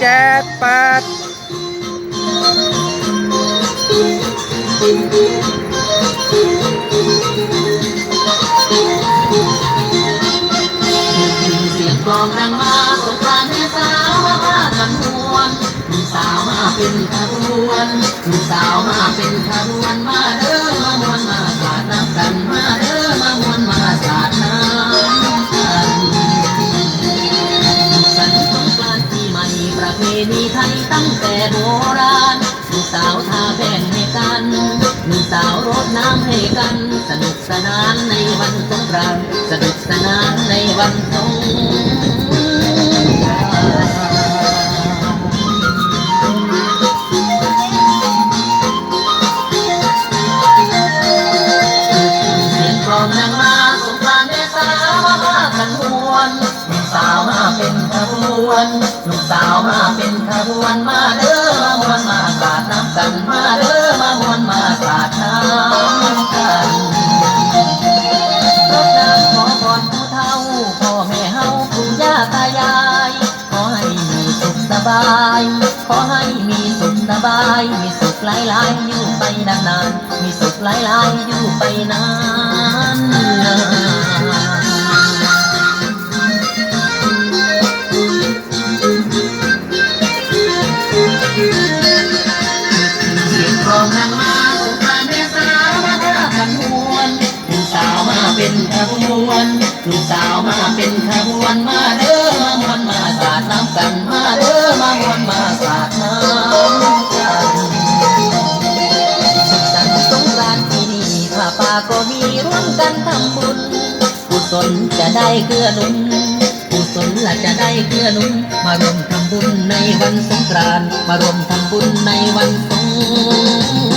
เจ็ดแปดเสียงกลองดังมาสงกรานต์แม่สาวมาพากันมวนสาวมาเป็นขบวนลูกสาวมาเป็นขบวนมาเด้อมามวนมาขาดน้ำกันมาเด้อ ประเพณีไทยตั้งแต่โบราณหนุ่มสาวทาแป้งให้กันหนุ่มสาวรดน้ำให้กัน สนุกสนานในวันสงกรานต์สนุกสนานในวันสงก ขบวนหนุ่มสาวมาเป็นขบวนมาเด้อมามวนมาสาดน้ำกันมาเด้อมามวนมาสาดน้ำกันรดน้ำขอพรผู้เฒ่าพ่อแม่เฮาปู่ย่าตายาย ขอให้มีสุขสบาย ขอให้มีสุขสบาย มีสุขหลายๆอยู่ไปนานๆมีสุขหลายๆอยู่ไปนาน เป็นขบวนลูกสาวมาเป็นขบวนมาเด้อมามวนมาสาดน้ำกันมาเด้อมามวนมาสาดน้ำกันสุขสันต์สงกรานต์ปีนี้ข้าป่าก็มีร่วมกันทำบุญกุศลจะได้เกื้อหนุนกุศลละจะได้เกื้อหนุน มารวมทำบุญในวันสงกรานต์มารวมทำบุญในวันสง